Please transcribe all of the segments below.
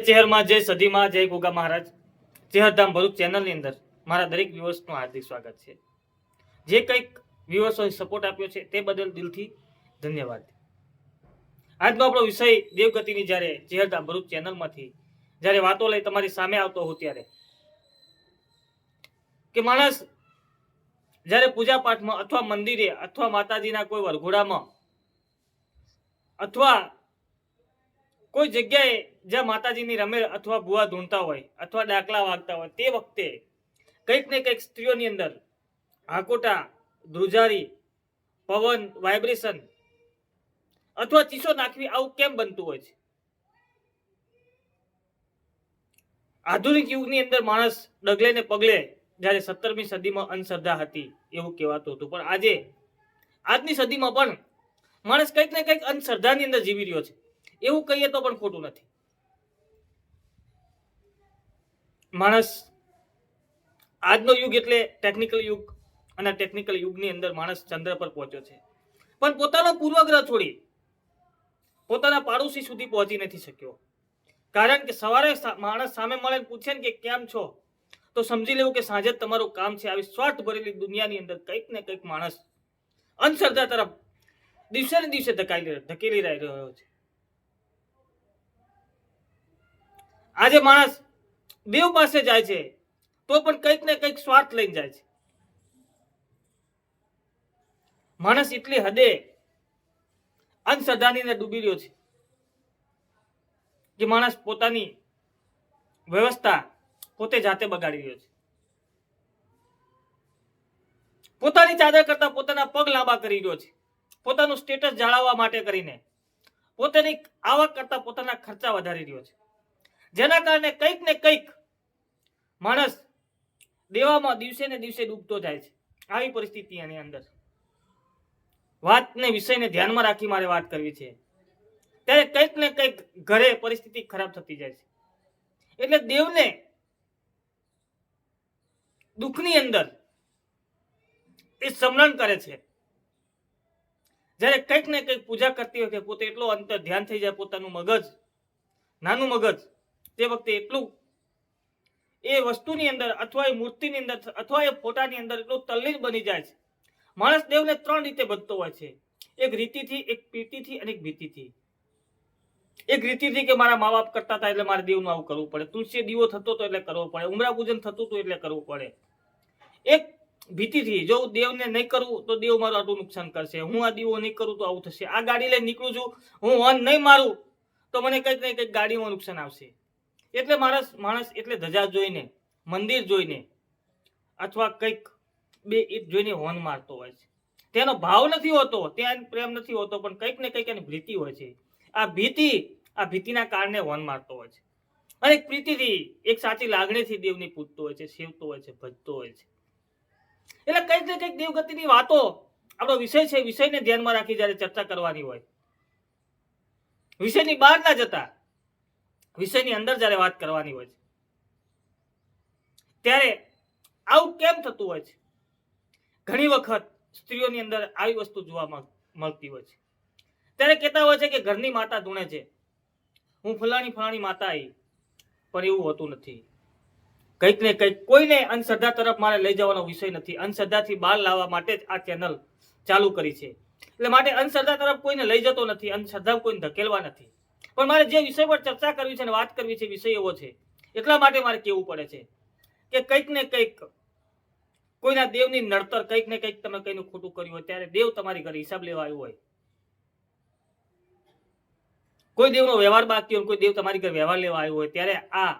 ચેહરમાં જય સદીમાં જય ગોગા મહારાજ. ચહેરધામ ભરૂચ ચેનલની અંદર મારા દરેક વ્યુઅર્સનું હાર્દિક સ્વાગત છે. જે કંઈક વ્યુઅર્સોએ સપોર્ટ આપ્યો છે તે બદલ દિલથી ધન્યવાદ. આજનો આપણો વિષય દેવગતિની જ્યારે ચહેરધામ ભરૂચ ચેનલમાંથી જ્યારે વાતો લઈ તમારી સામે આવતો હોઉં ત્યારે. કે માણસ જ્યારે પૂજા પાઠમાં અથવા મંદિરે અથવા માતાજીના કોઈ વરઘોડામાં અથવા કોઈ જગ્યાએ જ્યાં માતાજીની રમેલ અથવા ભુવા ધૂણતા હોય અથવા ડાકલા વાગતા હોય તે વખતે કંઈક ને કંઈક સ્ત્રીઓની અંદર હાકોટા, ધ્રુજારી, પવન, વાઇબ્રેશન અથવા ચીસો નાખવી આવું કેમ બનતું હોય છે? આધુનિક યુગની અંદર માણસ ડગલે ને પગલે જ્યારે સત્તરમી સદીમાં અંધશ્રદ્ધા હતી એવું કહેવાતું હતું. પણ આજે, આજની સદીમાં પણ માણસ કંઈક ને કંઈક અંધશ્રદ્ધાની અંદર જીવી રહ્યો છે. એવું કહીએ તો પણ ખોટું નથી. માણસ આજનો યુગ એટલે ટેકનિકલ યુગ અને ટેકનિકલ યુગની અંદર માણસ ચંદ્ર પર પહોંચ્યો છે. પણ પોતાનો પૂર્વગ્રહ છોડી પોતાના પાડોશી સુધી પહોંચી નથી શક્યો. કારણ કે સવારે માણસ સામે મળે પૂછે ને કે કેમ છો? તો સમજી લેવું કે સાંજે તમારું કામ છે આવી સ્વાર્થ ભરેલી દુનિયાની અંદર કંઈક ને કંઈક માણસ અંધશ્રદ્ધા તરફ દિવસે ને દિવસે ધકાઈ ધકેલી રહ્યો છે. આજે માણસ દેવ પાસે જાય છે, તો પણ કંઈક ને કંઈક સ્વાર્થ લઈને જાય છે. માણસ એટલી હદે અંધશ્રદ્ધાની ડૂબી રહ્યો છે કે માણસ પોતાની વ્યવસ્થા પોતે જાતે બગાડી રહ્યો છે. પોતાની ચાદર કરતા પોતાના પગ લાંબા કરી રહ્યો છે. પોતાનું સ્ટેટસ જાળવવા માટે કરીને પોતાની આવક કરતા પોતાના ખર્ચા વધારી રહ્યો છે. જેના કારણે કંઈક ને કંઈક માણસ દેવામાં દિવસે ને દિવસે ડૂબતો જાય છે. આવી પરિસ્થિતિ એની અંદર. વાતને વિષયને ધ્યાનમાં રાખી મારે વાત કરવી છે. ત્યારે કંઈક ને કંઈક ઘરે પરિસ્થિતિ ખરાબ થતી જાય છે. એટલે દેવને દુઃખની અંદર એ સમરણ કરે છે. જ્યારે કંઈક ને કંઈક પૂજા કરતી વખતે પોતે એટલો અંતર ધ્યાન થઈ જાય પોતાનું મગજ, નાનું મગજ તે વખતે એટલું એ વસ્તુની અંદર અથવા એ મૂર્તિની અંદર અથવા એ ફોટાની અંદર એટલું તલ્લીન બની જાય છે. માણસ દેવને ત્રણ રીતે ભજતો હોય છે. એક રીતિથી, એક પ્રીતિથી અને એક ભીતિથી. એક રીતિથી કે મારા મા બાપ કરતા હતા એટલે મારે દેવનું આવું કરવું પડે. તુલસી દીવો થતો હતો એટલે કરવો પડે. ઉમરા પૂજન થતું હતું એટલે કરવું પડે. એક ભીતિથી, જો હું દેવને નહીં કરું તો દેવ મારું આટલું નુકસાન કરશે. હું આ દીવો નહીં કરું તો આવું થશે. આ ગાડી લઈને નીકળું છું. હું હોર્ન નહીં મારું તો મને કંઈક ને કંઈક ગાડીમાં નુકસાન આવશે. એટલે માણસ માણસ એટલે ધજા જોઈને, મંદિર જોઈને અથવા કંઈક બે ઈટ જોઈને હોન મારતો હોય છે. તેનો ભાવ નથી હોતો, ત્યાં પ્રેમ નથી હોતો, પણ કંઈક ને કંઈક એની ભીતિ હોય છે. આ ભીતિ, આ ભીતિના કારણે હોન મારતો હોય છે. અને એક પ્રીતિથી, એક સાચી લાગણીથી દેવને પૂજતો હોય છે, સેવતો હોય છે, ભજતો હોય છે. એટલે કંઈક ને કંઈક દેવગતિની વાતો આપણો વિષય છે, વિષયને ધ્યાનમાં રાખી જ્યારે ચર્ચા કરવાની હોય. વિષયની બહાર ના જતા વિષયની અંદર જ્યારે વાત કરવાની હોય છે, ત્યારે આવું કેમ થતું હોય છે? ઘણી વખત સ્ત્રીઓની અંદર આવી વસ્તુ જોવા મળતી હોય છે. ત્યારે કહેતા હોય છે કે ઘરની માતા ધૂણે છે. હું ફલાણી ફલાણી માતા આવી પણ એવું હોતું નથી. કંઈક ને કંઈક કોઈને અંધશ્રદ્ધા તરફ મારે લઈ જવાનો વિષય નથી. અંધશ્રદ્ધાથી બહાર લાવવા માટે જ આ ચેનલ ચાલુ કરી છે. એટલે માટે અંધશ્રદ્ધા તરફ કોઈને લઈ જતો નથી. અંધશ્રદ્ધા કોઈને ધકેલવા નથી. પણ મારે જે વિષય પર ચર્ચા કરવી છે અને વાત કરવી છે વિષય એવો છે. એટલા માટે મારે કહેવું પડે છે કે કંઈક ને કંઈક કોઈના દેવની નડતર કંઈક ને કંઈક તમે કંઈનું ખોટું કર્યું હોય ત્યારે દેવ તમારી ઘરે હિસાબ લેવા આવ્યો હોય. કોઈ દેવનો વ્યવહાર બાકી હોય કોઈ દેવ તમારી ઘરે વ્યવહાર લેવા આવ્યો હોય ત્યારે આ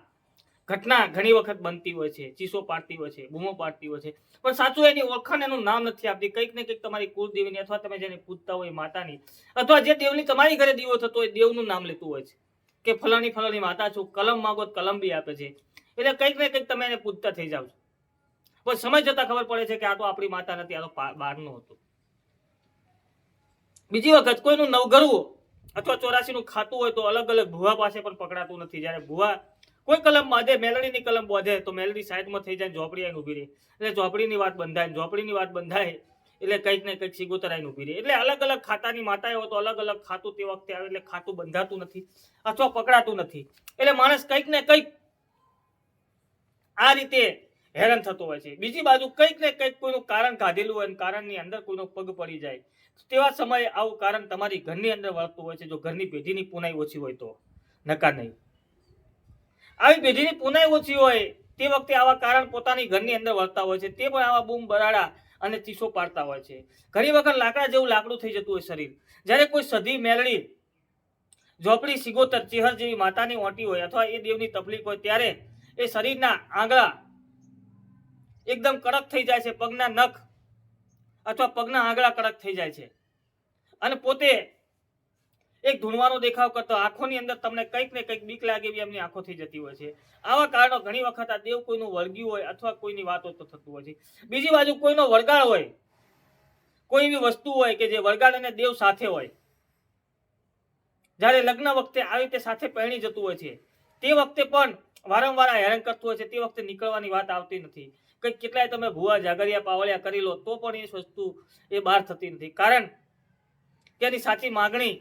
ઘટના ઘણી વખત બનતી હોય છે, ચીસો પાડતી હોય છે, બૂમો પાડતી હોય છે. પણ સાચું એની ઓળખાણ એનું નામ નથી આપતી. કંઈક ને કંઈક તમારી કુળદેવીની અથવા તમે જેને પૂજતા હોય માતાની, અથવા જે દેવની તમારી ઘરે દીવો થતો હોય દેવનું નામ લેતું હોય છે. કે ફલાણી ફલાણી માતા છું, કલમ માગો કલમ બી આપે છે. એટલે કંઈક ને કંઈક તમે એને પૂજતા થઈ જાવ છો. પણ સમય જતા ખબર પડે છે કે આ તો આપણી માતા નથી, આ તો બહારનું હતું. બીજી વખત કોઈનું નવઘરવું અથવા ચોરાસીનું ખાતું હોય તો અલગ અલગ ભુવા પાસે પણ પકડાતું નથી. જ્યારે ભુવા કોઈ કલમ બાંધે મેલડીની કલમ બાંધે, તો મેલડી સાઈડમાં થઈ જાય ઝોપડી આવીને ઊભી રહી. એટલે ઝોપડીની વાત બંધાય ઝોપડીની વાત બંધાય એટલે કંઈક ને કંઈક સિગોતર આવીને ઊભી રહે. એટલે અલગ અલગ ખાતાની માતાએ હોય તો અલગ અલગ ખાતું તે વખતે આવે એટલે ખાતું બંધાતું નથી અથવા પકડાતું નથી. એટલે માણસ કંઈક ને કંઈક આ રીતે હેરાન થતો હોય છે. બીજી બાજુ કંઈક ને કંઈક કોઈનું કારણ કાઢેલું હોય અને કારણની અંદર કોઈનો પગ પડી જાય. તેવા સમયે આવું કારણ તમારી ઘરની અંદર વળતું હોય છે. જો ઘરની પેઢીની પુનાઈ ઓછી હોય તો નકાર નહીં. આવી પેઢીની પુનાઈ ઓછી હોય તે વખતે આવા કારણ પોતાની ઘરની અંદર વળતા હોય છે. તે પણ આવા બૂમ બરાડા અને ચીસો પાડતા હોય છે. ઘણી વખત લાકડા જેવું લાકડું થઈ જતું હોય શરીર. જ્યારે કોઈ સધી મેળડી ઝોપડી, સિગોતર, ચેહર જેવી માતાની ઓટી હોય અથવા એ દેવની તકલીફ હોય ત્યારે એ શરીરના આંગળા એકદમ કડક થઈ જાય છે. પગના નખ અથવા પગના આંગળા કડક થઈ જાય છે. અને પોતે એક ધૂણવાનો દેખાવ કરતો, આંખોની અંદર તમને કંઈક ને કંઈક બીક લાગે એવી એમની આંખો થઈ જતી હોય છે. આવા કારણો ઘણી વખત આ દેવ કોઈનું વળગ્યું હોય અથવા કોઈની વાતો તો થતું હોય છે. બીજી બાજુ કોઈનો વળગાળ હોય, કોઈ એવી વસ્તુ હોય કે જે વળગાળ અને દેવ સાથે હોય, જ્યારે લગ્ન વખતે આવી રીતે સાથે પહેણી જતું હોય છે, તે વખતે પણ વારંવાર હેરાન કરતું હોય છે, તે વખતે નીકળવાની વાત આવતી નથી. કંઈક કેટલાય તમે ભૂવા જાગરિયા પાવળિયા કરી લો, તો પણ એ વસ્તુ એ બહાર થતી નથી. કારણ કે એની સાચી માગણી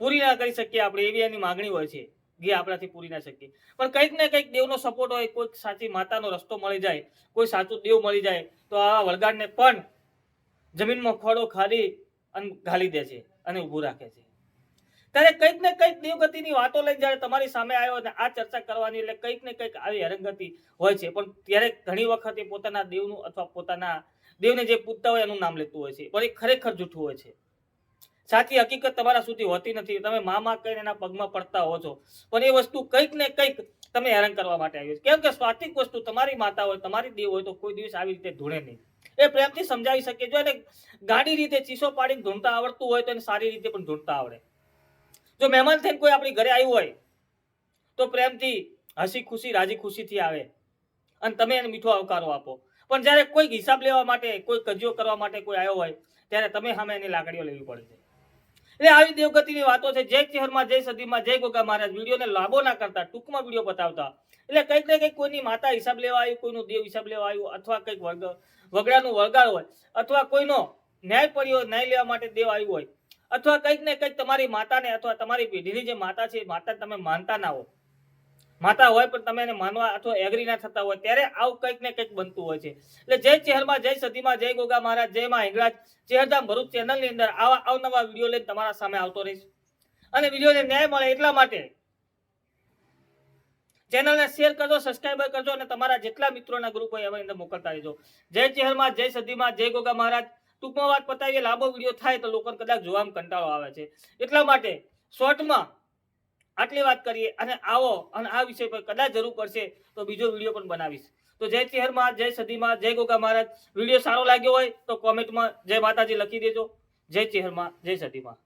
પૂરી ના કરી શકીએ, આપણે એવી એની માગણી હોય છે, જે આપણાથી પૂરી ના શકીએ. પણ કંઈક ને કંઈક દેવનો સપોર્ટ હોય, કોઈક સાચી માતાનો રસ્તો મળી જાય, કોઈ સાચું દેવ મળી જાય, તો આ વળગાડને પણ જમીનમાં ખોડો ખાલી અને ઘાલી દે છે અને ઊભું રાખે છે. ત્યારે કંઈક ને કંઈક દેવગતિની વાતો લઈને જ્યારે તમારી સામે આવ્યો અને આ ચર્ચા કરવાની એટલે કંઈક ને કંઈક આવી હેરંગતિ હોય છે, પણ ત્યારે ઘણી વખત એ પોતાના દેવનું અથવા પોતાના દેવને જે પૂજતા હોય એનું નામ લેતું હોય છે, પણ એ ખરેખર જૂઠું હોય છે. સાચી હકીકત તમારા સુધી હોતી નથી. તમે મામા કહીને એના પગમાં પડતા હો છો પણ એ વસ્તુ કંઈક ને કંઈક તમે હેરાન કરવા માટે આવી કેમ કે સ્વાતિક વસ્તુ તમારી માતા હોય, તમારી દેવ હોય તો કોઈ દિવસ આવી રીતે ધૂણે નહીં. એ પ્રેમથી સમજાવી શકે જો એને ગાડી રીતે ચીસો પાડીને ધૂણતા આવડતું હોય તો એને સારી રીતે પણ ધૂણતા આવડે. જો મહેમાન થઈને કોઈ આપણી ઘરે આવ્યું હોય, તો પ્રેમથી હસી ખુશી, રાજી ખુશીથી આવે. અને તમે એને મીઠો આવકારો આપો. પણ જ્યારે કોઈક હિસાબ લેવા માટે, કોઈ કજિયો કરવા માટે કોઈ આવ્યો હોય, ત્યારે તમે સામે એની લાગણીઓ લેવી પડે છે. એટલે આવી દેવગતિની વાતો છે. જય ચહેરમાં, જય સદીમાં, જય ગોગા મહારાજ. વિડીયોને લાંબો ના કરતા, ટૂંકમાં વીડિયો બતાવતા. એટલે કંઈક ને કંઈક કોઈની માતા હિસાબ લેવા આવ્યું, કોઈનું દેવ હિસાબ લેવા આવ્યું, અથવા કંઈક વર્ગ, વગડાનું વળગાળ હોય, અથવા કોઈનો ન્યાય પડ્યો, ન્યાય લેવા માટે દેવ આવ્યું હોય, અથવા કંઈક ને કંઈક તમારી માતાને અથવા તમારી પેઢીની જે માતા છે, એ માતા તમે માનતા ના હો. માતા હોય પણ તમે એને માનવા અથવા એગ્રી ના થતા હોય, ત્યારે આવું કંઈક ને કંઈક બનતું હોય છે. એટલે જય ચહેરમાં જય સદીમાં જય ગોગા મહારાજ, જય માં હિંગળાજ, ચહેરધામ ભરૂચ ચેનલની અંદર આવા અવનવા વીડિયો લઈને તમારા સામે આવતો રહીશ. અને વિડીયોને ન્યાય મળે એટલા માટે ચેનલને શેર કરજો સબસ્ક્રાઈબર કરજો અને તમારા જેટલા મિત્રોના ગ્રુપ હોય એમાં અંદર મોકલતા રહેજો. જય ચહેરમાં જય સદીમાં જય ગોગા મહારાજ. ટૂંકમાં વાત પતાવીએ, લાંબો વીડિયો થાય તો લોકોને કદાચ જોવામાં કંટાળો આવે છે. એટલા માટે શોર્ટમાં આટલી વાત કરીએ અને આવો અને આ વિષય પર કદાચ જરૂર પડશે તો બીજો વીડિયો પણ બનાવીશ. તો જય ચેહરમાં જય સદીમાં જય ગોગા મહારાજ. વીડિયો સારો લાગ્યો હોય તો કોમેન્ટમાં જય માતાજી લખી દેજો. જય ચેહરમાં જય સદીમાં